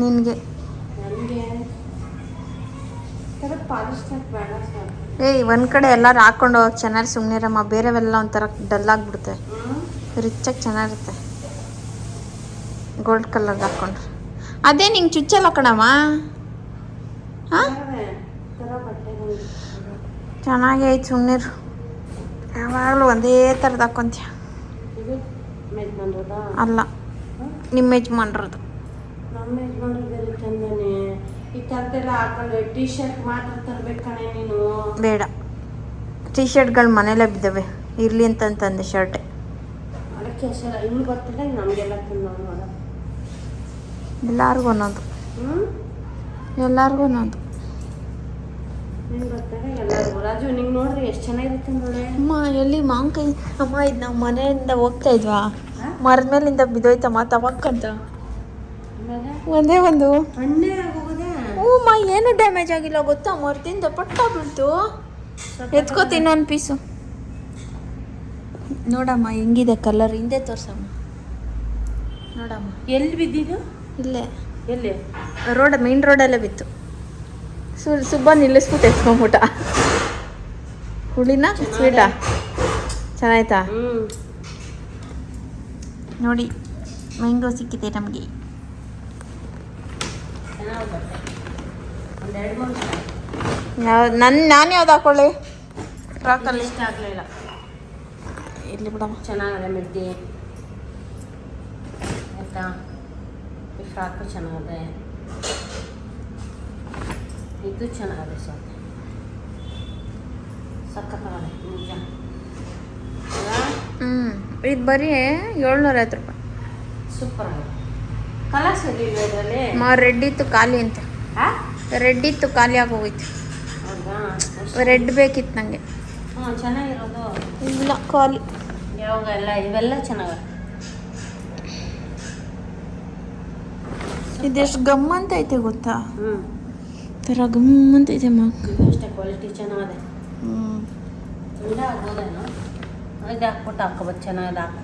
[SPEAKER 2] ನಿನಗೆ? ಏಯ್ ಒಂದು ಕಡೆ ಎಲ್ಲರೂ ಹಾಕೊಂಡು ಹೋಗಿ ಚೆನ್ನಾಗಿ ಸುಮ್ಮನಿರಮ್ಮ ಬೇರೆವೆಲ್ಲ ಒಂಥರ ಡಲ್ ಆಗಿಬಿಡುತ್ತೆ.
[SPEAKER 3] ರಿಚ್ಚಾಗಿ
[SPEAKER 2] ರಿಚಾಗಿ ಚೆನ್ನಾಗಿರುತ್ತೆ. ಗೋಲ್ಡ್ ಕಲರ್ದು ಹಾಕ್ಕೊಂಡ್ರೆ ಅದೇ ನಿಂಗೆ ಚುಚ್ಚಲ್ಲ ಕಣಮ್ಮ ಹಾಂ? ಚೆನ್ನಾಗಿ ಐತೆ ಸುಮ್ಮನಿರು ಯಾವಾಗಲೂ ಒಂದೇ ಥರದ್ದು ಹಾಕ್ಕೊಂತೀಯ ಅಲ್ಲ? ನಿಮ್ಮ ಯಜಮಾನ್ರದ್ದು
[SPEAKER 3] ನಮ್ಮ ಯಜಮಾನ್ರದ್ದು ಚಂದನೆ. ಈ ಥರದ್ದೆಲ್ಲ ಹಾಕೊಂಡು ಟೀ ಶರ್ಟ್ ಮಾತ್ರ ತರಬೇಕು ಕಣೆ ನೀನು.
[SPEAKER 2] ಬೇಡ. ಟೀ ಶರ್ಟ್ಗಳು ಮನೇಲೇ ಬಿದ್ದಾವೆ. ಇರಲಿ ಅಂತಂತಂದೆ ಶರ್ಟೆ.
[SPEAKER 3] ಅದಕ್ಕೆ ಹೆಸರು ಇನ್ನು ಬರ್ತಿಲ್ಲ ನಮಗೆಲ್ಲ ತಿನ್ನೋದು
[SPEAKER 2] ಎಲ್ಲರಿಗೂ ಒಂದೊಂದು ಎಲ್ಲರಿಗೂ ಒಂದೊಂದು
[SPEAKER 3] ಎಲ್ಲರಿಗೂ. ರಾಜು ನಿಂಗೆ ನೋಡ್ರಿ ಎಷ್ಟು ಚೆನ್ನಾಗಿರುತ್ತೆ ನೋಡಿ.
[SPEAKER 2] ಅಮ್ಮ ಎಲ್ಲಿ ಮಾಂಕಾಯಿ ಅಮ್ಮ ಇದು ನಾವು ಮನೆಯಿಂದ ಹೋಗ್ತಾ ಇದ್ವಾ? ಮರದ ಮೇಲಿಂದ ಬಿದ್ದೋಯ್ತಮ್ಮ ತವಕ್ಕಂತ ಒಂದೇ ಒಂದು. ಹ್ಞೂಮ್ಮ ಏನು ಡ್ಯಾಮೇಜ್ ಆಗಿಲ್ಲ ಗೊತ್ತಾ? ಮರದಿಂದ ಪಟ್ಟ ಬೀಳ್ತು. ಎತ್ಕೋತೀನಿ ಒಂದು ಪೀಸು ನೋಡಮ್ಮ ಹೆಂಗಿದೆ ಕಲರ್ ಹಿಂದೆ ತೋರ್ಸಮ್ಮ. ನೋಡಮ್ಮ.
[SPEAKER 3] ಎಲ್ಲಿ ಬಿದ್ದಿದ್ದು?
[SPEAKER 2] ಇಲ್ಲೇ.
[SPEAKER 3] ಎಲ್ಲಿ?
[SPEAKER 2] ರೋಡ ಮೇನ್ ರೋಡಲ್ಲೇ ಬಿತ್ತು. ಸು ಸುಬ್ಬ ನಿಲ್ಲಿಸ್ಬಿಟ್ಟು ಎತ್ಕೊಂಬಿಟ್ಟ ಹುಳಿನ ಸ್ವೀಟಾ ಚೆನ್ನಾಯ್ತಾ?
[SPEAKER 3] ಹ್ಞೂ
[SPEAKER 2] ನೋಡಿ ಮ್ಯಾಂಗೋ ಸಿಕ್ಕಿದೆ ನಮಗೆ.
[SPEAKER 3] ನನ್ ಒಂದು ಎರಡು ಮೂರು
[SPEAKER 2] ಯಾವ ನನ್ನ ನಾನು ಯಾವ್ದು ಹಾಕೊಳ್ಳಿ? ಫ್ರಾಕಲ್ಲಿ
[SPEAKER 3] ಇಷ್ಟ ಆಗಲಿಲ್ಲ.
[SPEAKER 2] ಇರಲಿ ಬಿಡಮ್ಮ.
[SPEAKER 3] ಚೆನ್ನಾಗಿದೆ ಮಿಡ್ಡಿ. ಆಯಿತಾ? ಈ ಫ್ರಾಕು ಚೆನ್ನಾಗಿದೆ. ಇದು ಚೆನ್ನಾಗಿದೆ ಸ್ವಲ್ಪ. ಸಕ್ಕತ್ತಾಗಿದೆ ನಿಜ.
[SPEAKER 2] ಹ್ಞೂ ಇದು ಬರೀ ಏಳ್ನೂರ ಐವತ್ತು ರೂಪಾಯಿ.
[SPEAKER 3] ಸೂಪರ್ ಕಲರ್ಸ್
[SPEAKER 2] ರೆಡ್ ಇತ್ತು ಖಾಲಿ ಅಂತ. ರೆಡ್ ಇತ್ತು ಖಾಲಿ ಆಗೋಗೋಯ್ತು
[SPEAKER 3] ಹೌದಾ?
[SPEAKER 2] ರೆಡ್ ಬೇಕಿತ್ತು ನನಗೆ
[SPEAKER 3] ಚೆನ್ನಾಗಿರೋದು.
[SPEAKER 2] ಇಲ್ಲ ಖಾಲಿ.
[SPEAKER 3] ಯಾವಾಗ ಎಲ್ಲ ಇವೆಲ್ಲ ಚೆನ್ನಾಗ
[SPEAKER 2] ಇದೆಷ್ಟು ಗಮ್ ಅಂತ ಐತೆ ಗೊತ್ತಾ?
[SPEAKER 3] ತರ
[SPEAKER 2] ಥರ ಗಮ್ ಅಂತ ಐತೆ ಮಕ್ಕಳು
[SPEAKER 3] ಇದು ಅಷ್ಟೇ ಕ್ವಾಲಿಟಿ ಚೆನ್ನಾಗಿದೆ.
[SPEAKER 2] ಹ್ಞೂ
[SPEAKER 3] ತುಂಡ ಆಗ್ಬೋದೇನೋ ಇದು ಹಾಕ್ಬಿಟ್ಟು ಹಾಕೋಬೋದು ಚೆನ್ನಾಗಿದೆ ಹಾಕು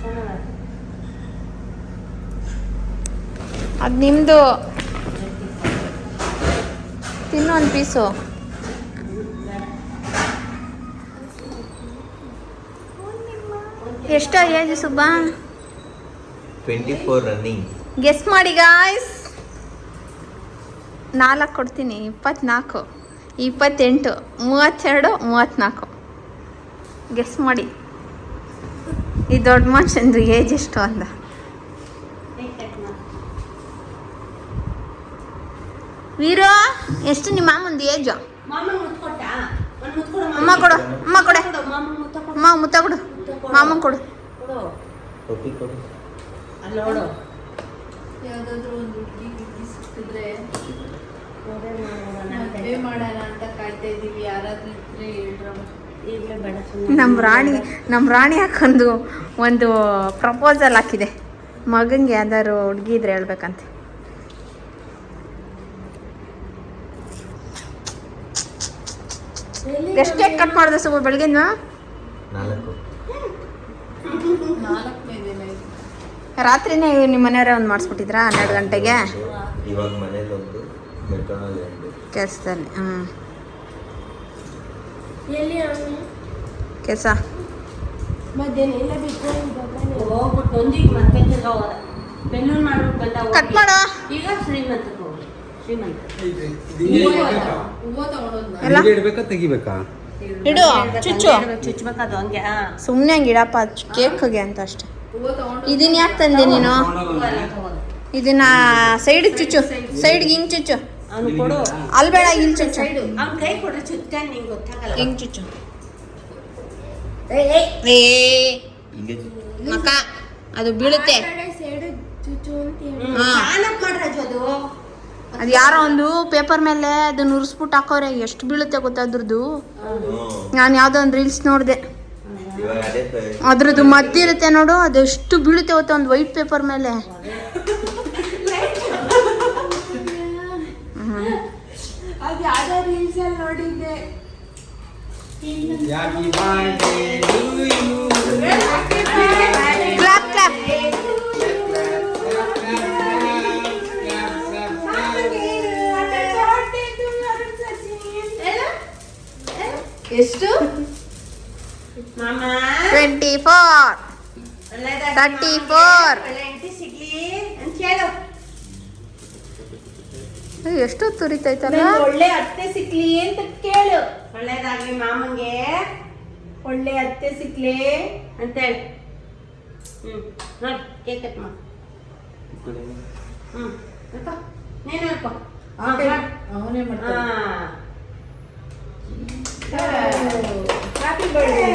[SPEAKER 3] ಚೆನ್ನಾಗಿದೆ
[SPEAKER 2] ಅದು ನಿಮ್ಮದು ತಿನ್ನು ಒಂದು ಪೀಸು ಎಷ್ಟೋ age Subba
[SPEAKER 4] twenty four running
[SPEAKER 2] guess ಮಾಡಿ ಗಾಯ್ಸ್ ನಾಲ್ಕು ಕೊಡ್ತೀನಿ ಇಪ್ಪತ್ನಾಲ್ಕು. ಇಪ್ಪತ್ತೆಂಟು ಮೂವತ್ತೆರಡು ಮೂವತ್ತ್ನಾಲ್ಕು ಗೆಸ್ ಮಾಡಿ. ಈ ದೊಡ್ಡ ಮನುಷ್ಯಂದು ಏಜ್ ಎಷ್ಟು ಅಂದ? ವೀರೋ ಎಷ್ಟು ನಿಮ್ಮ ಮಾಮಂದು ಏಜು ಅಮ್ಮ ಕೊಡು ಅಮ್ಮ ಕೊಡೆ. ಅಮ್ಮ ಮುತ್ತ ಕೊಡು. ಮಾಮನ್ ಕೊಡು.
[SPEAKER 3] ಕೊಡು.
[SPEAKER 4] ಟೋಪಿ ಕೊಡು.
[SPEAKER 3] ಅಲ್ಲಿ ನೋಡು.
[SPEAKER 2] ಯಾವುದಾದ್ರೂ ಒಂದು ಹುಡುಗಿ ಹುಡುಗಿ ಸಿಕ್ಕಿದ್ರೆ
[SPEAKER 3] ಮಾಡೋಣ
[SPEAKER 2] ಅಂತ ಕಾಯ್ತಾ ಇದ್ದೀವಿ. ಯಾರಾದ್ರೂ ಇದ್ರೆ ಹೇಳ್ರಮ್ಮ. ನಮ್ಮ ರಾಣಿ ನಮ್ಮ ರಾಣಿ ಹಾಕೊಂಡು ಒಂದು ಪ್ರಪೋಸಲ್ ಹಾಕಿದೆ. ಮಗಂಗೆ ಯಾವ್ದಾದ್ರು ಹುಡುಗಿ ಇದ್ರೆ ಹೇಳ್ಬೇಕಂತೆ. ಎಷ್ಟು ಕೇಕ್ ಕಟ್ ಮಾಡಿದೆ ಸುಮ್ಮ ಬೆಳಗ್ಗೆನ?
[SPEAKER 4] ನಾಲ್ಕು.
[SPEAKER 2] ರಾತ್ರಿನೇ ನಿಮ್ಮ ಮನೆಯವರೇ ಒಂದು ಮಾಡಿಸ್ಬಿಟ್ಟಿದ್ರಾ? ಹನ್ನೆರಡು ಗಂಟೆಗೆ? ಕೆಲಸದಲ್ಲಿ ಹ್ಞೂ
[SPEAKER 3] ಎಲ್ಲಿ ಅವನು?
[SPEAKER 2] ಕೆಲಸ
[SPEAKER 3] ಮಧ್ಯಾಹ್ನ ಎಲ್ಲ ಬಿಟ್ಟು ಹೋಗ್ಬಿಟ್ಟು ಒಂದೀಗ ಮತ್ತೆ ತಿರ್ಗಾ ಹೋದ ಬೆಂಗಳೂರು ಮಾಡ್ಬಿಟ್ಟು ಬಂದ ಹೋಗಿ.
[SPEAKER 2] ಕಟ್ ಮಾಡು.
[SPEAKER 3] ಈಗ ಶ್ರೀಮಂತಕ್ಕೆ ಹೋಗಿ. ಶ್ರೀಮಂತ.
[SPEAKER 2] ಎಲ್ಲ?
[SPEAKER 5] ಇಡ್ಬೇಕಾ ತೆಗಿಬೇಕಾ?
[SPEAKER 2] ಇಡು ಚುಚ್ಚು.
[SPEAKER 3] ಹಂಗೆ
[SPEAKER 2] ಸುಮ್ಮನೆ ಹಂಗೆ ಇಡಪ್ಪ ಕೇಕ್ಗೆ ಅಂತ ಅಷ್ಟೆ. ಇದನ್ನ ಯಾಕೆ ತಂದೆ ನೀನು? ಇದನ್ನ ಸೈಡ್ ಚುಚ್ಚು ಸೈಡ್ಗೆ ಹಿಂಗ್ ಚುಚ್ಚು.
[SPEAKER 3] ಅವ್ನು ಕೊಡು.
[SPEAKER 2] ಅಲ್ಲಿ ಬೇಡ ಇಲ್ಲಿ ಚುಚ್ಚು.
[SPEAKER 3] ಅವ್ನ ಕೈ ಕೊಡ್ರೆ ಚುಚ್ಚ ನಿಂಗೆ ಗೊತ್ತಾಗಲ್ಲ.
[SPEAKER 2] ಹೆಂಗ್ ಚುಚ್ಚು. ಏ
[SPEAKER 4] ಹಿಂಗೆ
[SPEAKER 2] ಅದು ಬೀಳುತ್ತೆ.
[SPEAKER 3] ಅದು.
[SPEAKER 2] ಅದು ಯಾರೋ ಒಂದು ಪೇಪರ್ ಮೇಲೆ ಅದನ್ನ ಉರ್ಸ್ಬಿಟ್ಟು ಹಾಕೋರೆ ಎಷ್ಟು ಬೀಳುತ್ತೆ ಗೊತ್ತಾ ಅದ್ರದ್ದು? ನಾನು ಯಾವುದೋ ಒಂದು ರೀಲ್ಸ್ ನೋಡಿದೆ. ಅದ್ರದ್ದು ಮದ್ದಿರುತ್ತೆ ನೋಡು ಅದು ಎಷ್ಟು ಬೀಳುತ್ತೆ ಗೊತ್ತಾ ಒಂದು ವೈಟ್ ಪೇಪರ್ ಮೇಲೆ
[SPEAKER 6] ಅದು ಯಾವ್ದೋ ರೀಲ್ಸ್ ಅಲ್ಲಿ ನೋಡಿದ್ದೆ
[SPEAKER 2] ಕ್ಲಾಪ್ ಕ್ಲಾಪ್
[SPEAKER 6] ಎಷ್ಟು?
[SPEAKER 3] ಮಾಮ.
[SPEAKER 2] ಟ್ವೆಂಟಿ ಫೋರ್
[SPEAKER 3] ಒಳ್ಳೇದಾಗ್ಲಿ
[SPEAKER 2] Thirty
[SPEAKER 3] ಮಾಮಗೆ.
[SPEAKER 2] four.
[SPEAKER 3] ಒಳ್ಳೆ ಹೆಂಡ್ತಿ ಸಿಗ್ಲಿ ಅಂತ ಹೇಳು
[SPEAKER 2] ಎಷ್ಟು ತುರಿತೈತಲ್ಲ.
[SPEAKER 6] ಒಳ್ಳೆ ಅತ್ತೆ ಸಿಕ್ಲಿ ಅಂತ ಕೇಳು.
[SPEAKER 3] ಒಳ್ಳೇದಾಗ್ಲಿ ಮಾಮಂಗೆ.
[SPEAKER 6] ಒಳ್ಳೆ ಅತ್ತೆ ಸಿಕ್ಲಿ
[SPEAKER 3] ಅಂತೇಳಿ ಹ್ಮ್ ನೋಡಿ ಕೇಕ್ ಕಟ್ ಮಾಡು. ಹ್ಮ್. ನೀನು ಹೇಳ್ಕೊ.
[SPEAKER 6] ಅವನೇ
[SPEAKER 3] ಹಾ.
[SPEAKER 6] Happy birthday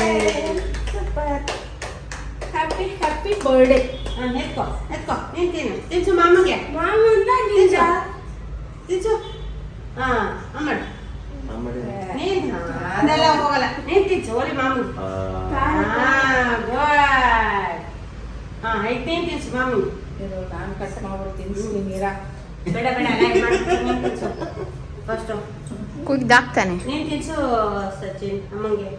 [SPEAKER 6] happy happy birthday
[SPEAKER 3] ಹಾ, ಎತ್ಕೊ ಎತ್ಕೊ ನೀನ್ ತಿನ್ನು. ತಿನ್ಸು ಮಾಮಗೆ.
[SPEAKER 6] ಮಾಮ ಅಂತ
[SPEAKER 3] ತಿನ್ಸು. ತಿನ್ಸು ಹಾ ಅಮ್ಮಡ್
[SPEAKER 4] ಆಮೇಲೆ
[SPEAKER 3] ನೀನ್ ಅದೆಲ್ಲ ಹೋಗಲ್ಲ ನೀನ್ ತಿನ್ಸು ಓಲಿ ಮಾಮು
[SPEAKER 4] ಆ,
[SPEAKER 3] ಹಾ ಗುಡ್ ಹಾ ಐದು ನೀನ್ ತಿನ್ಸು ಮಾಮು
[SPEAKER 6] ನಾನು ಕಟ್ ಮಾಡ್ಬಿಟ್ಟು ತಿನ್ಸ್ತೀನಿ ಇರ
[SPEAKER 3] ಬೇಡ ಬೇಡ ಲೈಕ್ ಮಾಡಿ ನೀನ್ ತಿನ್ಸು ಫಸ್ಟು
[SPEAKER 2] ಕುಗ್ದಾಕ್ತಾನೆ
[SPEAKER 3] ನೀನ್ ತಿನ್ಸು ಸಚಿನ್ ಅಮ್ಮಂಗೆ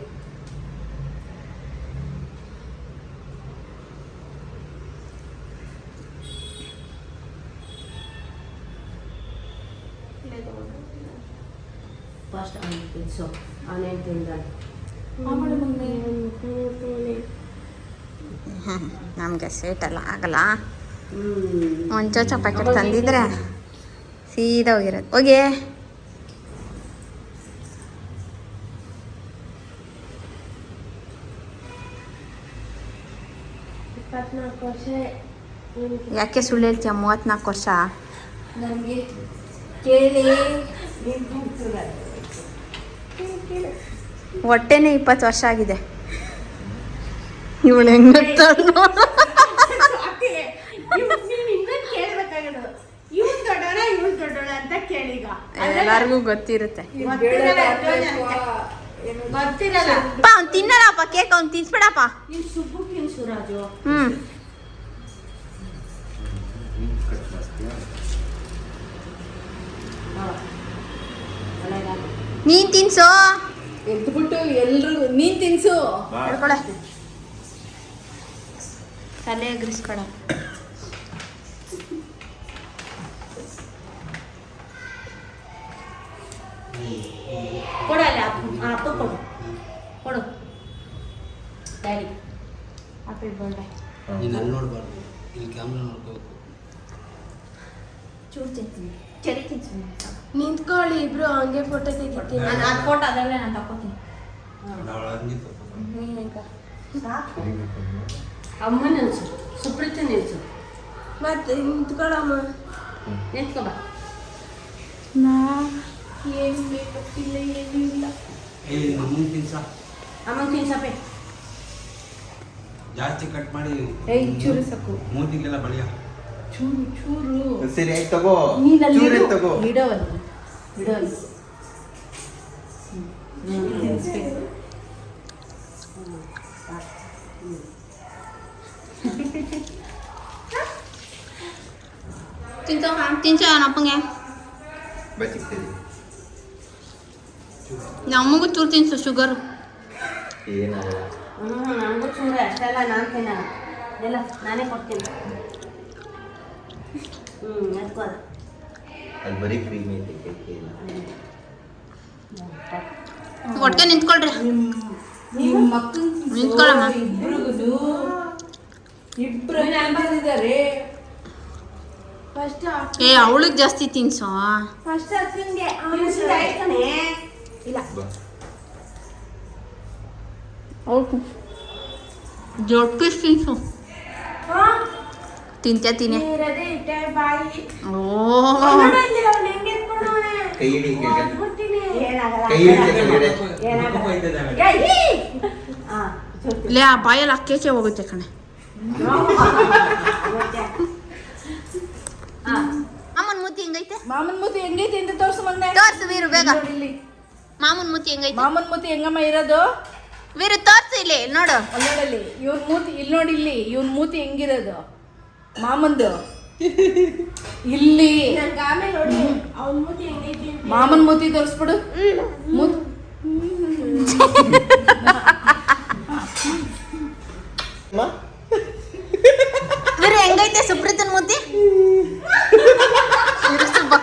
[SPEAKER 3] ಫಸ್ಟ್ ಅವನಿಗೆ ತಿನ್ಸು ತಿಂದ
[SPEAKER 2] ನಮಗೆ ಸೇಟಲ್ಲ ಆಗಲ್ಲ. ಒಂದು ಚೋಚ ಪ್ಯಾಕೆಟ್ ತಂದಿದ್ರೆ ಸೀದಾ ಹೋಗಿರೋದು. ಹೋಗಿ. ಯಾಕೆ ಸುಳ್ಳು ಹೇಳ್ತೀಯ? ಮೂವತ್ನಾಲ್ಕು ವರ್ಷ?
[SPEAKER 6] ನನಗೆ ಕೇಳಿ.
[SPEAKER 2] ಹೊಟ್ಟೆನೇ ಇಪ್ಪತ್ತು ವರ್ಷ ಆಗಿದೆ. ಇವಳು ಹೆಂಗ್ ಎಲ್ಲಾರ್ಗು ಗೊತ್ತಿರುತ್ತೆ. ಅವ್ನು ತಿನ್ನಲ್ಲಪ್ಪ ಕೇಕ್ ಅವ್ನು ತಿನ್ಸ್ಬೇಡಪ್ಪ.
[SPEAKER 3] ನೀನು
[SPEAKER 2] ನೀನು ತಿನ್ಸು.
[SPEAKER 6] ಎದ್ಬಿಟ್ಟು ಎಲ್ರು ನೀನ್ ತಿನ್ಸು.
[SPEAKER 4] ಬಾ.
[SPEAKER 2] ತಲೆ ಎಗ್ರಿಸ್ಕೊಳ
[SPEAKER 3] ಕೊಡಲ್ಲ ಅಪ್ಪ ಕೊಡು. ಕೊಡು. ಡ್ಯಾಡಿ
[SPEAKER 2] ಹ್ಯಾಪಿ ಬರ್ಡೆ
[SPEAKER 5] ನೀನು ಅಲ್ಲಿ ನೋಡಬಾರ್ದು. ಇಲ್ಲಿ ಕ್ಯಾಮ್ರಾ ನೋಡ್ಕೋಬೇಕು.
[SPEAKER 2] ಚೂರು ತಿಂತೀನಿ. ಚರಿ ತಿನ್ಸು
[SPEAKER 6] ನಿಂತ್ಕೊಳ್ಳಿ ಇಬ್ರು ಹಂಗೆ ಫೋಟೋ ತೆಗಿತೀನಿ.
[SPEAKER 2] ನಾನು ಆ ಫೋಟೋ ಅದರಲ್ಲೇ ನಾನು ನೀನಂಕ
[SPEAKER 3] ಅಮ್ಮ ನಿಲ್ಸು ಸುಪ್ರೀತಿ ನಿಲ್ಸು
[SPEAKER 6] ಮತ್ತೆ ನಿಂತ್ಕೊಳ್ಳಮ್ಮ.
[SPEAKER 3] ನಿಂತ್ಕೊ ಬಾ
[SPEAKER 6] ನಾ ಏನು ಬೇಕಿಲ್ಲ ಏನೂ ಇಲ್ಲ
[SPEAKER 5] ಏ ನಮ್ಮನ್ನು ತಿನ್ಸ
[SPEAKER 3] ತಿನ್ಸಪ್ಪೆ
[SPEAKER 5] ಜಾಸ್ತಿ ಕಟ್ ಮಾಡಿ
[SPEAKER 6] ಏಯ್ ಚೂರು ಸಾಕು.
[SPEAKER 5] ಮೂತಿಗೆಲ್ಲ ಬಳಿಯ.
[SPEAKER 6] ಚೂರು ಚೂರು.
[SPEAKER 4] ಸರಿ ಆಯ್ತು ತಗೋ.
[SPEAKER 6] ನೀನ್ ಅಲ್ಲಿ
[SPEAKER 4] ತಗೋ.
[SPEAKER 6] ಇಡೋ ಹ್ಮ್. ತಿನ್ಸ್ಬೇಕು.
[SPEAKER 2] ತಿನ್ಸೋ ತಿನ್ಸೋ ನಪ್ಪಂಗೆ ನಮಗೂ ಚೂರು ತಿನ್ಸು ಶುಗರ್
[SPEAKER 3] ಹ್ಞೂ ನನಗೂ ಚೂರೆ ಅಷ್ಟೆಲ್ಲ ನಾನು ತಿನ್ನಲ್ಲ ಎಲ್ಲ ನಾನೇ ಕೊಡ್ತೀನಿ ಹ್ಞೂ ಎತ್ಕೋ ಅದು
[SPEAKER 4] ಬರೀ ಕ್ರೀಮ್ ಐತೆ ಕೇಕ್ ಇಲ್ಲ
[SPEAKER 2] ಒಟ್ಟಿಗೆ ನಿಂತ್ಕೊಳ್ರಿ. ನಿಂತ್ಕೊಳ್ಳಮ್ಮ. ಏ ಅವಳಿಗೆ ಜಾಸ್ತಿ ತಿನ್ಸೋ. ದೊಡ್ಡ ಪೀಸ್ ತಿನ್ಸು.
[SPEAKER 3] ಬಾಯಿ.
[SPEAKER 2] ಓ. ಲೇ ಆ ಬಾಯಲ್ಲಿ ಅಕ್ಕೇಚೆ ಹೋಗುತ್ತೆ ಕಣೆ. ಮಾಮನ್ ಮೂತಿ ಹೆಂಗೈತೆ?
[SPEAKER 6] ಮಾಮನ್ ಮೂತಿ ಹೆಂಗೈತೆ ಅಂತ ತೋರ್ಸು ಮಗ್ನೆ
[SPEAKER 2] ತೋರ್ಸು ವೀರು ಬೇಗ. ಮಾಮನ್ ಮೂತಿ ಹೆಂಗೈತೆ?
[SPEAKER 6] ಮಾಮನ್ ಮೂತಿ ಹೆಂಗಮ್ಮ ಇರೋದು?
[SPEAKER 2] ವೀರು ತೋರ್ಸು ಇಲ್ಲಿ ನೋಡು.
[SPEAKER 6] ನೋಡಲ್ಲಿ ಇವ್ರ ಮೂತಿ ಇಲ್ಲಿ ನೋಡಿ ಇಲ್ಲಿ. ಇವ್ರ ಮೂತಿ ಹೆಂಗಿರೋದು? ಮಾಮಂದು. ಇಲ್ಲಿ. ಮಾಮನ್ ಮೂತಿ ತೋರಿಸ್ಬಿಡು.
[SPEAKER 2] ಹೆಂಗೈತೆ ಸುಪ್ರೀತನ್ ಮೂತಿ?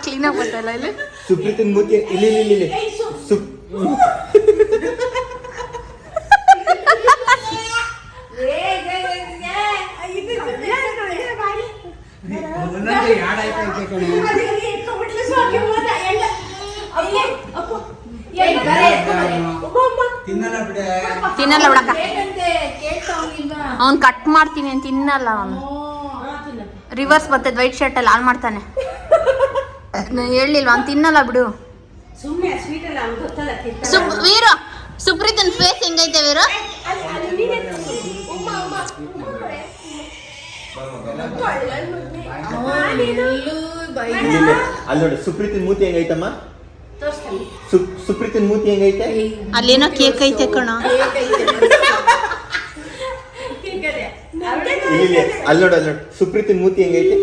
[SPEAKER 2] ಕ್ಲೀನಾಗಿ ಬರ್ತಲ್ಲ ಇಲ್ಲಿ?
[SPEAKER 4] ಸುಪ್ರೀತನ್ ಮೂತಿ ಇಲ್ಲಿ ಇಲ್ಲಿ ಇಲ್ಲಿ ಸುಪ್
[SPEAKER 5] ಒಂದೊಂದೇ ಯಾಡ್ ಆಯ್ತಾ ಐತೆ ಕಣೆ. ತಿನ್ನಲ್ಲ ಬಿಡೆ
[SPEAKER 2] ತಿನ್ನಲ್ಲ ಬಿಡಕ್ಕ
[SPEAKER 6] ಕೇಕ್ ತಗೊಂಡಿಲ್ವಾ
[SPEAKER 2] ಅವ್ನ್ ಕಟ್ ಮಾಡ್ತೀನಿ ಅಂತ ತಿನ್ನಲ್ಲ ಅವನು. ರಿವರ್ಸ್ ಬರ್ತದೆ ವೈಟ್ ಶರ್ಟ್ ಅಲ್ಲಿ ಹಾಳು ಮಾಡ್ತಾನೆ. ನಾನು ಹೇಳಿಲ್ವಾ ಅವ್ನು ತಿನ್ನಲ್ಲ ಬಿಡು. ವೀರ ಸುಪ್ರೀತನ್ ಫೇಸ್ ಹೆಂಗೈತೆ ವೀರ?
[SPEAKER 3] ಅಲ್ಲಿ ನೋಡೆ.
[SPEAKER 4] ಸುಪ್ರೀತನ್ ಮೂತಿ ಹೆಂಗೈತಮ್ಮ? ಸುಪ್ರೀತನ್ ಮೂತಿ ಹೆಂಗೈತೆ?
[SPEAKER 2] ಅಲ್ಲೇನೋ ಕೇಕ್ ಐತೆ ಕಣ.
[SPEAKER 4] ಇಲ್ಲಿ ಅಲ್ಲಿ ನೋಡು ಅಲ್ಲಿ ನೋಡು. ಸುಪ್ರೀತಿ ಮೂತಿ ಹೆಂಗೈತಿ?